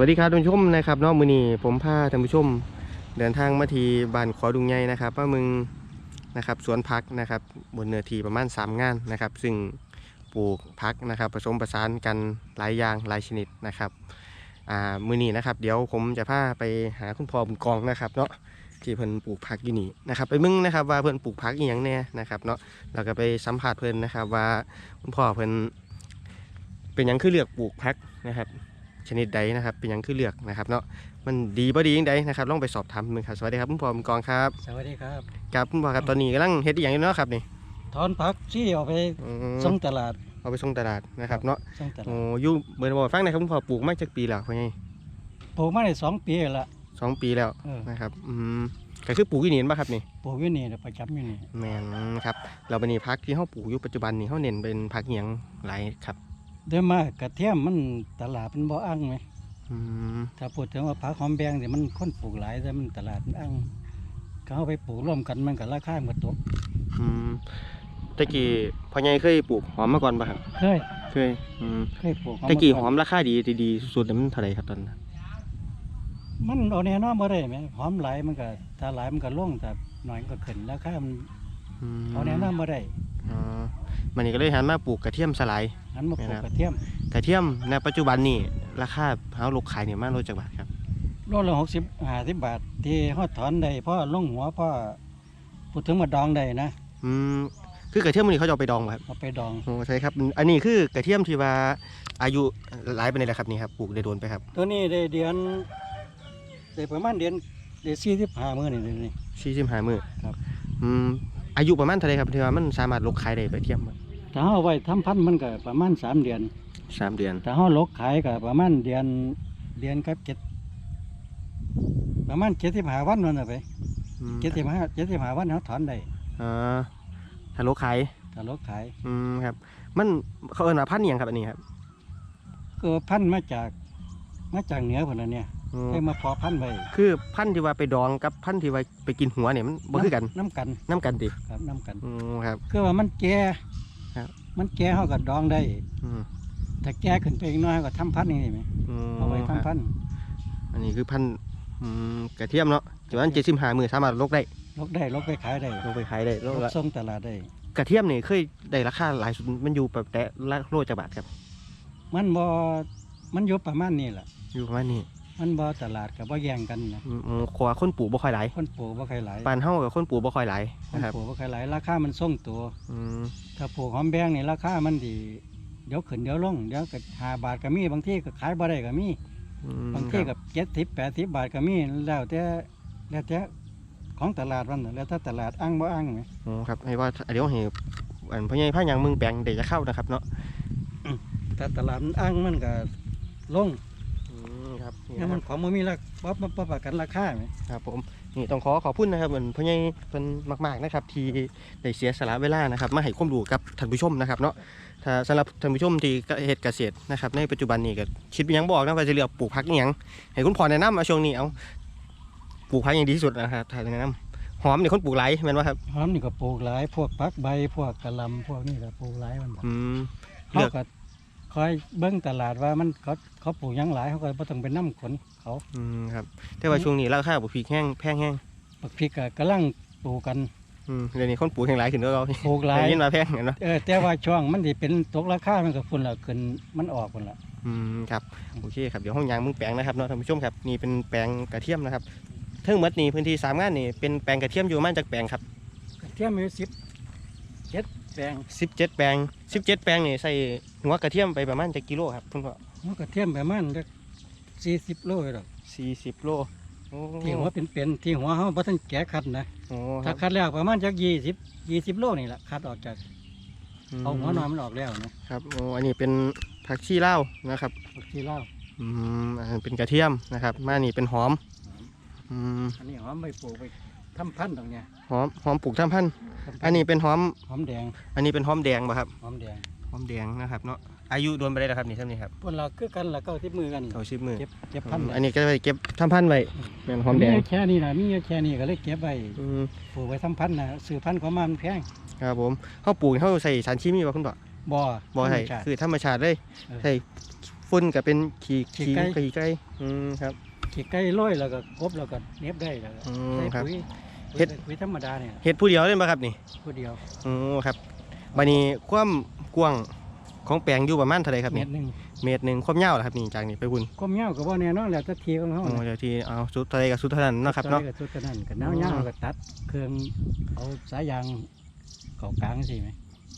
วัสดีครับท่านผู้ชมนะครับนอกมือนี้ผมพาท่านผู้ชม เดินทางมาที่บ้านขอดุงใหญ่นะครับว่ามึงนะครับสวนพักนะครับบนเนื้อที่ประมาณ 3 งานนะครับ ซึ่งปลูกพักนะครับ ผสมผสานกันหลายอย่างหลายชนิดนะครับอ่ามือนี้นะครับ เดี๋ยวผมจะพาไปหาคุณพ่อบุญกองนะครับเนาะที่เพิ่นปลูกพักอยู่นี่นะครับไปมึงนะครับว่าเพิ่นปลูกพักอีหยังแน่นะครับเนาะเราก็ไปสัมผัสเพิ่นนะครับว่าคุณพ่อเพิ่นเป็นยังคือเลือกปลูกพักนะครับ ชนิดใดนะครับ เป็นหยังคือเลือกนะครับเนาะมันดีบ่ดียังไดนะครับลองไปสอบถามมึงครับสวัสดีครับคุณพ่อคุณกองครับสวัสดีครับครับคุณพ่อครับตอนนี้กำลังเฮ็ดอหย่างอยู่เนาะครับนี่ถอนผักที่เอาไปอืมส่งตลาดเอาไปส่งตลาดนะครับเนาะส่งตลาโอ้ดอยู่เบอร์บอกฟังหนะครับคุณพ่อปลูกมาจากปีแล้วพ่อใหญ่ปลูกมาได้สองปีละสองปีแล้วเออนะครับอืมก็คือปลูกอยู่นี่เห็นป่ะครับนี่ปลูกอยู่นี่น่ะประจำอยู่นี่แม่นครับเราบัดนี้พักที่เฮาปลูกอยู่ปัจจุบันนี่เฮาเน้นเป็นพักอิหยังหลายครับ เดี๋ยวมากระเทียมมันตลาดมันบ่อั้งไหมอืมถ้าพูดถึงว่าผักหอมแบงเนี่ยมันคนปลูกหลายแต่มันตลาดมันอั้งเขาเอาไปปลูกร่วมกันมันก็ราคามันก็ตกอืมตะกี้พ่อใหญ่เคยปลูกหอมมาก่อนป่ะครับเคยเคยอืมเคยปลูกตะกี้หาอมราคาดีดีสุดๆเนี่ยมันเท่าไหร่ครับตอนนั้น มันเอาแน่นอนบ่ได้ไหมหอมหลายมันก็ถ้าหลายมันก็ลงแต่หน่อยมันก็ขึ้นราคามันมเอาแน่นอนบ่ได้อ๋อมันนี่ก็เลยหันมาปลูกกระเทียมสไลด์ หันมาปลูกแม่นครับกระเทียมกระเทียมในปัจจุบันนี่ราคาเฮาลกขายเนี่ยมาโลจากบาทครับโลละหกสิบห้าสิบบาท ที่ฮอดถอนได้เพราะลงหัวเพราะพูดถึงมาดองได้นะอืมคือกระเทียมมันนี่เขาจะเอาไปดองบ่ครับเอาไปดองโอ้ใช่ครับ อันนี้คือกระเทียมที่ว่าอายุหลายไปนี่แหละครับนี่ครับปลูกได้โดนไปครับ ตัวนี้ได้เดือนได้ประมาณเดือนได้สี่สิบห้ามื้อนี่เดือนนี้สี่สิบห้ามือครับอืมอายุประมาณเท่าไหรครับที่ว่ามันสามารถลกขายได้กระเทียมถ้าเฮาเอาไว้ทำพันธุ์มันก็ประมาณสามเดือนสามเดือน ถ้าเฮาลกขายก็ประมาณเดือนเดือนกับเจ็ดประมาณเจ็ดสิบห้าวันนั่นน่ะไปอืมเจ็ดสิบห้าเจ็ดสิบห้าวันเขาถอนได้อ่าถ้าลกขายถ้าลกขายอืมครับ มันเขาเอิ้นว่าพันธุ์อิหยังครับอันนี้ครับก็พันธุ์มาจากมาจากเหนือพุ่นน่ะเนี่ยอืมให้มาเพาะพันธุ์ไว้คือพันธุ์ที่ว่าไปดองกับพันธุ์ที่ว่าไปกินหัวเนี่ยมันบ่คือกันน้ำกันน้ำกันติครับน้ำกัน อืมครับ คือว่ามันแก่ครับ มันแก่เขาก็ดองได้อืมถ้าแก่ขึ้นไปอีกหน้อยเขาก็ทำพันธุ์นี่ไหมอืมเอาไว้ครับทำพันธุ์อันนี้คือพันธุ์อืมกระเทียมเนาะจุดนั้นเจ็ดสิบห้ามือสามารถลกได้ลกได้ลกไปขายได้ลกไปขายได้โลลกละส่งตลาดได้ กระเทียมนี่เคยได้ราคาหลายสุดมันอยู่แบบแต่ละโลจากบาทครับ มันบ่มันอยู่ประมาณนี้แหละอยู่ประมาณนี้ มันบ่ตลาดกับบ่แย่งกันนะอืมอืมขวาคนปลูกบ่ค่อยหลายคนปลูกบ่ใครหลายปานเฮากับคนปลูกบ่ค่อยหลายคนนะครับปลูกบ่ใครหลายราคามันส่งตัว อืมถ้าปลูกหอมแบงนี่ราคามันดี เดี๋ยวขึ้นเดี๋ยวลงเดี๋ยวก็ห้าบาทก็มีบางทีก็ขายบ่ได้ก็มี อืมบางทีคก็รับเจ็ดสิบแปดสิบบาทก็มีแล้วแต่แล้วแต่ของตลาดมันน่ะแล้วถ้าตลาดอ้างบ่อ้างไหมอ๋อครับให้ว่าเดี๋ยวให้อันพ่อใหญ่พายังมึงแปลงเดี๋ยวจะเข้านะครับเนาะถ้าตลาดมันอ้างมันก็ลง อืมครับนี่เนี่ยนะคมัรันบของมันมีราคาบ่บ่ประกันราคาไหมครับผมนี่ต้องขอขอบคุณนะครับเหมือนพ่อใหญ่เป็นมากๆนะครับที่ได้เสียสละเวลานะครับมาให้ความรู้กับท่านผู้ชมนะครับเนาะถ้าสำหรับท่านผู้ชมที่เฮ็ดเกษตรนะครับในปัจจุบันนี้ก็คิดเป็นหยังบอกนะว่าจะเลือกปลูกผักอหยังให้คุณพ่อแนะนำเอาช่วงนี้เอาปลูกผักอย่างดีที่สุดนะครับถ้าแนะนำหอมนี่คนปลูกหลายแม่นว่าครับหอมนี่ก็ปลูกหลาย พวกผักใบพวกกะหล่ำพวกนี้ก็ปลูกหลายมันอืมเขาเลือก ก็ คอยเบิ่งตลาดว่ามันเขาเขาปลูกหยังหลายเขาก็บ่ต้องไปนํขนเขาอืมครับแต่ว่าช่วงนี้ราคาบุพริกแห้งแพงแห้งปักพริกก็กำลังปลูกกัน อืมเดี๋ยวนี้คนปลูกแห้งหลายขึ้นก็เราปลูกหลาย ได้ยินมาแพงเห็นเนาะเออแต่ว่าช่วงมันสิเป็นตกราคามันก็ฝุ่นละขึ้นมันออกพุ่นละอืมครับโอเคครับเดี๋ยวห้องยางมึงแปลงนะครับเนาะท่านผู้ชมครับนี่เป็นแปลงกระเทียมนะครับเทิงหมดนี่พื้นที่สามงานนี่เป็นแปลงกระเทียมอยู่ประมาณจากแปลงครับ กระเทียมมีสิบ เจ็ดแปลงสิบเจ็ดแปลงสิบเจ็ดแปลงนี่ใส่หัวกระเทียมไปประมาณจากกิโลครับคุณพ่อมันกระเทียมประมาณจักสี่สิบโลอยู่ดอกสี่สิบโลโอ้ที่หัวเป็นเป็นๆที่หัวเขาบ่ทันแกะคัดนะโอ้คถ้ารับคัดแล้วประมาณจักยี่สิบยี่สิบโลนี่แหละคัดออกจากเอาหัวนอนมันออกแล้วนะครับโอ้อันนี้เป็นผักชีลาวนะครับผักชีลาวอืมอันนั้นเป็นกระเทียมนะครับมานี่เป็นหอมอืมอันนี้หอมใบปลูกไป ทำพันธุ์ตรงเนี้ยหอมหอมปลูกทำพันธุ์ทำพัธุ์อันนี้เป็นหอม หอมแดงอันนี้เป็นหอมแดงป่ะครับ หอมแดงหอมแดงนะครับเนาะ อายุโดนไปได้แล้วครับนี่เท่านี้ครับพวกเราคือกันละเก้าสิบมือกันเขาชิบมือเก็บเก็บพันธุ์อันนี้ก็ไปเก็บทำพันธุ์ไว้เป็นหอมแดงอยู่แค่นี้นะมีอยู่แค่นี้ก็เลยเก็บไว้อืมปลูกไว้ทำพันธุ์นะซื้อพันธุ์ของมันแพงครับผมเขาปลูกเขาใส่สารเคมีป่ะคุณพ่อบ่บ่ใส่ธรรมชาติ คือธรรมชาติเลยเออใส่ฝุ่นก็เป็นขี้ขี้ขี้ไก่ ขี้ไก่อืมครับ ขี้ไก่ร้อยแล้วก็กบแล้วก็เน็บได้แล้วก็อืมใส่ครับ ปุ๋ย เฮ็ดปุ๋ยธรรมดาเนี่ยเฮ็ดผู้เดียวเล่นบ่ครับนี่ผู้เดียวอืมครับบัดนี้ความกว้างของแปลงอยู่ประมาณเท่าไหร่ครับเม็นี่ดหนึงเมตรหนึงความยาวล่ะครับนี่จากนี่ไปพุ่นก้มเหย้าก็บ่แน่นอนแล้วแต่ทีของเขาโอ้น่ะเดี๋ยวที่เอาสุดเท่าไหร่ก็สุดเท่านั้นเนาะครับเนาะสุดท้ยก็สุดเท่านั้นก็แนวเหย้าก็ตัด เครื่องเอาสายยางเข้ากลางสิไหม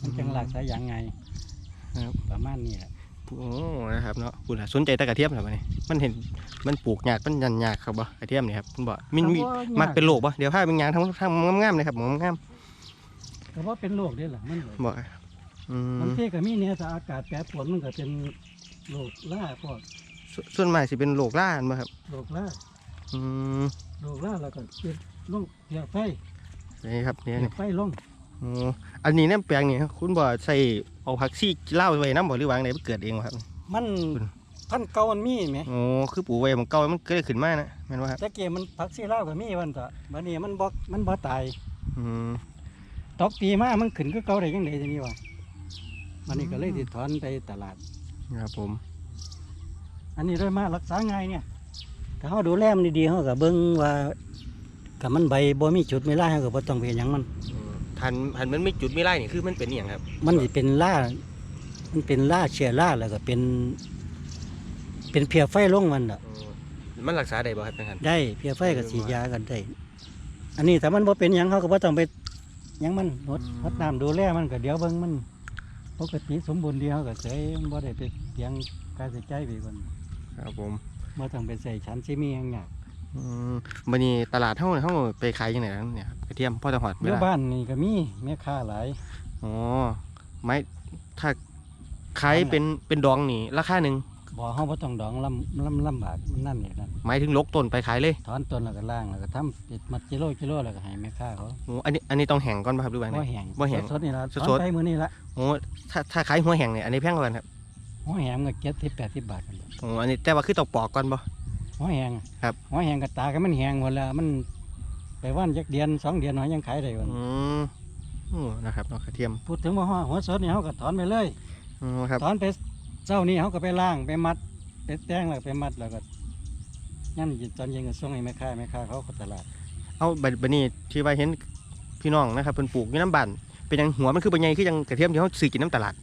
มันจังลากสายยางไงครับ ประมาณนี้แหละ โอ้นะครับเนาะคุณสนใจแต่กระเทียมเหรอบัดนี้มันเห็นมันปลูกยากมันยันยากครับบ่กระเทียมนี่ครับคุณบ่มันมีก็บ่มักเป็นโรคบ่เดี๋ยวพาเป็นหยางทั้งทั้งงามๆเลยครับหมองามก็ว่าเป็นโรคเด้อล่ะมันๆบ่อืบางมทีก็มีเนี่ยถ้าอากาศแปรปรวนมันก็เป็นโรคล่าพวกส่ส่วนมากสิเป็นโรคล่าอันบ่ครับโรคล่าอืมโรคล่าแล้วก็เป็นโรคเหี่ยวไฟนี่ครับนี่เหี่นี่ยวไฟลง อ๋ออันนี้เนี่ยแปลงนี่คุณบ่ใส่เอาผักซี่เล่าวไว้น้ำบ่หรือวางไหนมันเกิดเองวะครับ มันคุณพันธุ์เก่ามันมีไหมโอ้คือปลูกไว้มันเก่ามันเกิดขึ้นมานะแม่นบ่ครับตะเกียบมันผักซีลาวก็มีวันต่อบัดนี้มันบ่มันบ่ตายอืมตอกปีมามันขึ้นก็เก่าได้ยังไงทีนี้วะมันนี่ก็เลยติดถอนไปตลาดครับผม อันนี้เลยมารักษาง่ายเนี่ยถ้าเขาดูแลมันดีๆเขาก็เบิ่งว่ากับมันใบบ่มีจุดมีลายเขาก็บ่ต้องไปเฮ็ดหยังมัน อืมทันทันมันไม่จุดไม่ไล่นี่คือมันเป็นอหย่างครับ มันสิเป็นล่า มันเป็นล่าเชื้อราแล้วก็เป็น เป็นเพียไฟลงมันอะอืมมันรักษาได้บ่ครับท่านได้เพียไฟก็ฉีดยากันได้อันนี้ถ้ามันบ่เป็นหยังเขาก็บ่ต้องไปหยังมันหดหดน้ำดูแลมันก็เดี๋ยวเบิ่งมันปกติสมบูรณ์ดีเขาก็เสยมันบ่ได้ไปเสียงการใส่ใจไปก่อนครับผมบ่ต้องไปใส่ชั้นซีมีหยังหยากอืม บัดนี้ตลาดเฮาเฮาไปขายจังไดครับเนี่ยครับกระเทียมพ่อจะหอดอเวยู่ลาบ้านนี่ก็มีแม่ค้าหลายอ๋อไม้ถ้าขายเป็นเป็นดองนี่ราคาหนึ่งบ่เฮาบ่ต้องดองลำลำลำบากมันนั่นนี่นั่นหมายถึงลกต้นไปขายเลยถอนต้นแล้วก็ล่างแล้วก็ทำเป็ดมัดกิโลกิโลแล้วก็ให้แม่ค้าเขาโอ้อันนี้อันนี้ต้องแห้งก่อนป่ะครับหรือว่าไงบ่แห้งบ่แห้งสดๆนี่ล่ะสดๆถอนไปมื้อนี้ละโอ้ถ้าถ้าขายหัวแห้งเนี่ยอันนี้แพงกว่ากันครับหัวแห้งก็70 80บาทกันโอ้อันนี้แต่ว่าคือต้องปอกก่อนบ่ หัวแห้งครับ หัวแห้งก็ตาก็มันแห้งหมดแล้วมันไปว่านจักเดือนสองเดือนหอยยังขายได้วันอืมโอ้นะครับเนาะกระเทียมพูดถึงว่าหัวสดนี่เขาก็ถอนไปเลยอ๋อครับถอนไปเจ้านี่เขาก็ไปล่างไปมัดไปแต้งแล้วก็ไปมัดแล้วก็นั่นตอนเย็นก็ส่งให้แม่ค้าแม่ค้าเขาก็ตลาดเอาบัดบัดนี้ที่ว่าเห็นพี่น้องนะครับเพิ่นปลูกอยู่น้ำบ้านเป็นหยังหัวมันคือเป็นไงคือยังกระเทียมที่เขาซื้อกินน้ำตลาด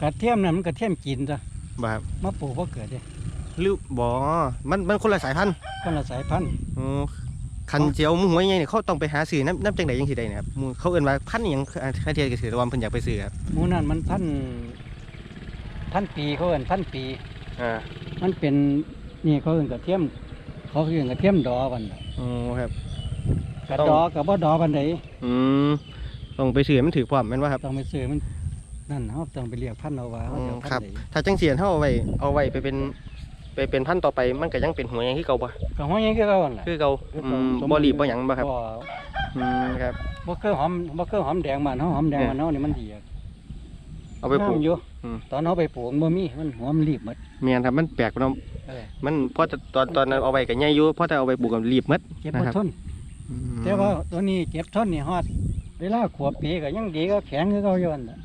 กระเทียมนั่นมันกระเทียมกินจ้ะบ่ครับมาปลูกบ่เกิดเด้ หรือบ่มันมันคนละสายพันธุ์คนละสายพันธุ์อ๋อคันเจียวหมูหัวใหญ่เนี่ยเขาต้องไปหาซื้อน้ำน้ำจังไดยังสิได้เนะครับหมู่เขาเอิ้นว่าพันธุ์อิหยังคาเทียก็ซื้อแต่ว่าเพิ่นอยากไปซื้อครับหมูนั่นมันพันธุ์พันปีเขาเอิ้นพันปี อ่ามันเป็นนี่เขาเอิ้นกระเทียม เขาเอิ้นกระเทียมดอกันน่ะอ๋อครับ กระต้อง ดอกับบ่ดอบันไดอืมต้องไปซื้อให้มันถือความแม่นว่าครับ ต้องไปซื้อมันนั่นเขาต้องไปเรียกพันธุ์เอาว่าเขาจะเอาครัพันบธุ์ใดถ้าจังเสียนเฮาเอาไว้เอาไว้ไปเป็น ไปเป็นพันธุ์ต่อไปมันก็ยังเป็นหัวใหญ่คือเก่าบ่ก็หัวยังคือเก่าหั่นล่ะคือเก่าคืออืเก่ามสมบ่บูรณ์รีบบ่หยังบ่ครับบ่อืมครับ บ่คือหอมบ่คือหอมแดงบ้านเฮาหอมแดงเนี่ยบ้านเฮานี่มันดีอะเอาไปปลูก งามอยู่อืม ตอนเฮาไปปลูกมันบ่มีมันหัวมันรีบหมดเมียนครับมันแปลกเนาะเออมันพอจะตอนตอนนั้นเอาไว้ก็ใหญ่อยู่พอจะเอาไปปลูกก็รีบหมด เก็บนะบ่ครับ ทน อืมแต่ว่าตัวนี้เก็บทนนี่ฮอดเวลาขวบปีก็ยังดีก็แข็งคือเก่าอยู่นั่นน่ะ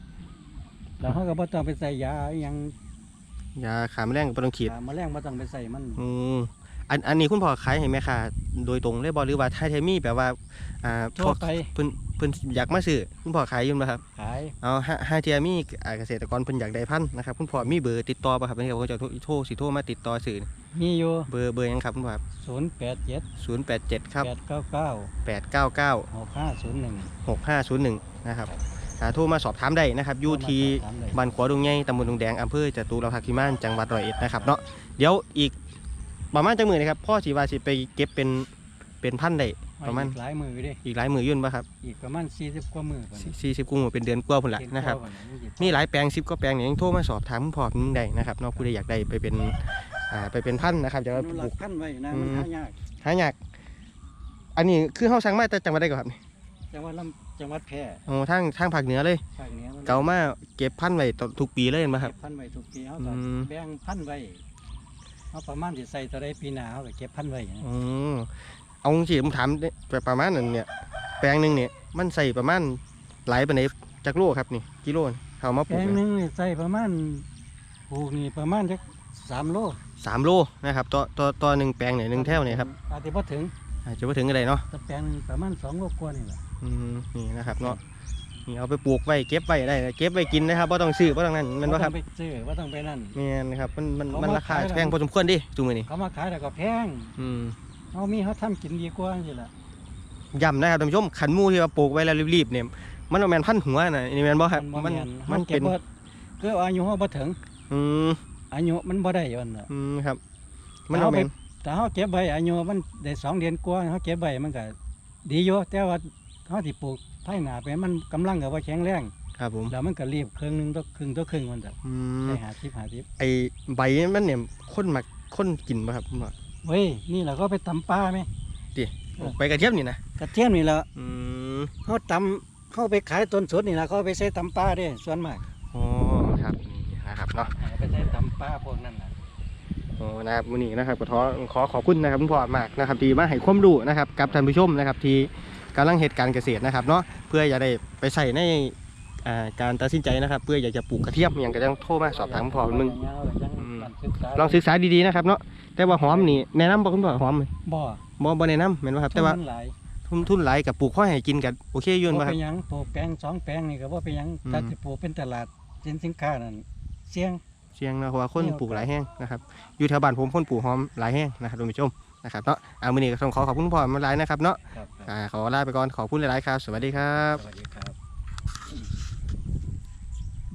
แล้วเฮาก็บ่ต้องไปใส่ยาอิหยัง ยาขาแมลงก็บ่ต้องฉีดยาแมลงบ่ต้องไปใส่มันอืมอันอันนี้คุณพ่อขายให้แม่ค้าโดยตรงเลยบ่หรือว่าถ้าเทมีแบบว่าอ่าพทั่ววกไปเพิ่นเพิ่นอยากมาซื้อคุณพ่อขายอยู่บ่ครับขายเอาห้าห้าเทียมีอ่าเกษตรกรเพิ่นอยากได้พันธุ์นะครับคุณพ่อมีเบอร์ติดต่อป่ะครับนี่เขาจะโทรโทรสิโทรมาติดต่อสื่อมีอยู่เบอร์เบอร์หยังครับคุณพ่อครับ087ศูนย์แปดเจ็ดครับ 899แปดเก้าเก้า6501หกห้าศูนย์หนึ่งนะครับ อ่าโทรมาสอบถามได้นะครับอยู่ที่ถามได้บ้านขวดงใหญ่ตำบลดงแดงอำเภอจตุรพักษ์พิมานจังหวัดร้อยเอ็ดนะครับเนาะเดี๋ยวอีกประมาณจังมือนะครับพ่อสีว่าสิไปเก็บเป็นเป็นพันธุ์ได้ประมาณอีกหลายมืออยู่เด้อีกหลายมือยุ่นป่ะครับอีกประมาณ40กว่ามือพุ่นน่ะสี่สิบกุมภาเป็นเดือนกว่าพุ่นละนะครับมีหลายแปลงสิบก็แปลงเนี่ยยังโทรมาสอบถามคุณพ่อมึงได้นะครับเนาะผู้ใดอยากได้ไปเป็นอ่าไปเป็นพันธุ์นะครับจะอว่านุปรัลูกกษ์พันธุ์ไว้นะอืมมันหายากหายากอันนี้คือเฮาสั่งมาแต่จังหวัดใดก่อนครับนี่จังหวัดลำ จังหวัดแพร่โอ้ทางทางภาคเหนือเลย ภาคเหนือมันเก่ามาเก็บพันธุ์ไว้ตทุกปีเลยเห็นไหมครับ เก็บพันธุ์ไว้ทุกปีเขาก็อืม แบ่งพันธุ์ไว้เขาประมาณสิใส่ตัวใดปีหน้าเขาก็เก็บพันธุ์ไว้นะอืมเอาจริงๆผมถามแบบประมาณนั้นเนี่ย แปลงหนึ่งเนี่ย มันใส่ประมาณหลายปานใดจักโลครับนี่กิโลนี่เขามาปแปลูลกงหเนี่ยนึงนี่ใส่ประมาณปลูกนี่ประมาณจักสามโลสามโลนะครับต่อต่อต่อหนึ่งแปลงเนี่ยหนึ่งแถวเนี่ยครับอาจจะพอถึงอาจจะไปถึงอะไรเนาะแต่แปลงหนึ่งประมาณสองโลกว่านี่แหละ อืมนี่นะครับเนาะนี่เอาไปปลูกไว้เก็บไว้ได้เก็บไว้กินนะครับไ่ต้องซื้อไ่ต้องนั่นแมันว่าครับต้องไปซื้อว่าต้องไปนั่นแม่นครับมันมันเขามันมาราคาขายแล้วแพงพอสมควรดิจุงมือนี่เขามาขายแต่ก็แพงอืมเขามีเขาทำกินดีกว่าสิล่ะย้ำนะครับท่านผู้ชมขันหมูที่ว่าปลูกไว้แล้วรีบๆเนี่ยมันบ่แมนพันหัวนะนี่แมนบ่ครับบ่มันแมันเก็เป็บนบ่คืออายุเขาบ่ถึงอืมอายุมันบ่ได้ยันน่ะ อืมครับ มันเอาบ่ไปแมนแต่เขาเก็บใบอายุมันได้สองเดือนกว่าเขาเก็บใบมันก็ดีอยู่แต่ว่า เขาที่ปลูกไผ่หนาไปมันกำลังกับว่าแข็งแรงครับผมแล้วมันก็รีบครึ่งหนึงต่อครึ่งต่อครึ่งมันจะอืมได้หาทิพหาทิพไอใบมันเนี่ยคนมักคนกินป่ะครับผมว่าเว้ยนี่แหละก็ไปตำปลาไหมใบกระเทียมนี่นะกระเทียมนี่แหละอืมเขาตำเขาไปขายต้นสดนี่แหละเขาเอาไปใส่ตำปลาเด้ส่วนมากอ๋อครับนี่นะครับเนาะ เอาไปใส่ตำปลาพวกนั้นน่ะโอ้นะครับวันนี้นะครับก็ขอขอขอบคุณนะครับคุณพ่อมากนะครับที่มาให้ความรู้นะครับกับท่านผู้ชมนะครับที่ กำลังเหตุการณ์เกษตรนะครับเนาะเพื่อจะได้ไปใส่ในอ่าการตัดสินใจนะครับ เพื่ออยากจะปลูกกระเทียมอย่างก็ต้องโทรมาสอบถามคุณพ่อมึงอืมลองศึกษาดีๆนะครับเนาะแต่ว่าหอมนี่แนะนำบ่คุณพ่อหอมไหมบ่บ่บ่แนะนำแม่นบ่ครับแต่ว่าทุนหลายทุนทุนหลายกับปลูกข้อให้กินกันโอเคอยืนบ่บ่คไปรับหยังปลูกแปลงสองแปลงนี่ก็บ่ไปหยังอืมถ้าสิปลูกเป็นตลาดสินสินค้านั่นเสี่ยงเชียงนะเพราะว่าคนมีโอกาสปลูกหลายแห้งนะครับอยู่แถวบ้านผมคนปลูกหอมหลายแห้งนะครับท่านผู้ชม นะครับเนาะเอามื้อนี้ก็ต้องขอขอบคุณคุณพ่อมาหลายนะครับเนาะครับอ่าขอลาไปก่อนขอบคุณหลายๆครับ สวัสดีครับ สวัสดีครับ